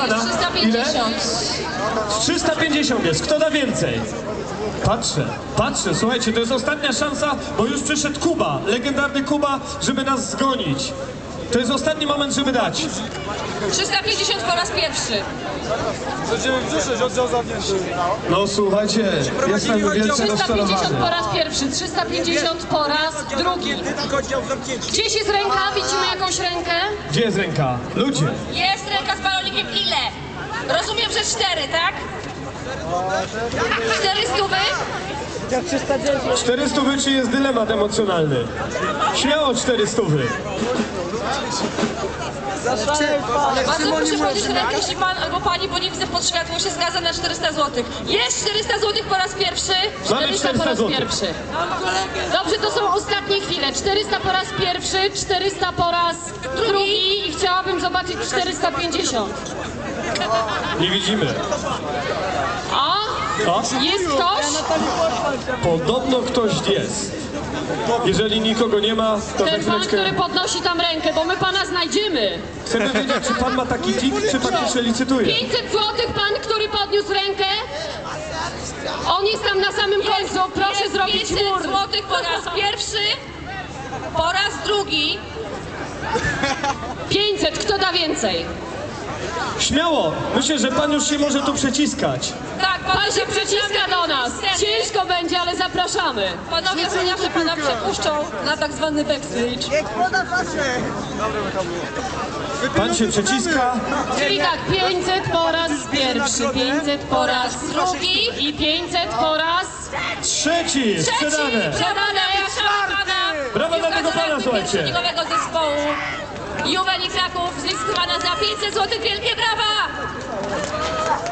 pana? 350. Z 350 jest. Kto da więcej? Patrzę, patrzę. Słuchajcie, to jest ostatnia szansa, bo już przyszedł Kuba, legendarny Kuba, żeby nas zgonić. To jest ostatni moment, żeby dać. 350 po raz pierwszy. Będziemy wrzeszczeć, oddział zamknięty. No słuchajcie, jestem wielce 350 po raz pierwszy, 350 po raz drugi. Gdzieś jest ręka? Widzimy jakąś rękę? Gdzie jest ręka? Ludzie. Jest ręka z balonikiem ile? Rozumiem, że cztery, tak? Cztery stówy? 400 wy czy jest dylemat emocjonalny? Śmiało 400 wy. Bardzo proszę podnieść rękę, jeśli pan albo pani, bo nie widzę pod światło, się zgadza na 400 zł. Jest 400 zł po raz pierwszy? Mamy 400 po 400 raz złotych. pierwszy. Dobrze, to są ostatnie chwile. 400 po raz pierwszy, 400 po raz drugi i chciałabym zobaczyć 450. Nie widzimy. A? O, Jest ktoś? podobno ktoś jest. Jeżeli nikogo nie ma, to Ten pan, który podnosi tam rękę, bo my pana znajdziemy. Chcemy wiedzieć, czy pan ma taki tik, czy faktycznie licytuje. 500 zł pan, który podniósł rękę. On jest tam na samym końcu. Proszę jest zrobić 500 mur. złotych po raz pierwszy, po raz drugi. 500, kto da więcej? Śmiało! Myślę, że pan już się może tu przeciskać. Tak, Pan się przyciska do nas. Ciężko będzie, ale zapraszamy. Panowie ochroniarze pana przepuszczą na tak zwany backstage. Pan się przeciska. Czyli tak, 500 po raz pierwszy, 500 po raz Drugi. i 500 po raz... Trzeci! Sprzedane! Przodane pana. Brawa dla tego pana, słuchajcie. Zespołu. Juweli Kraków zlicytowana za 500 zł. Wielkie brawa!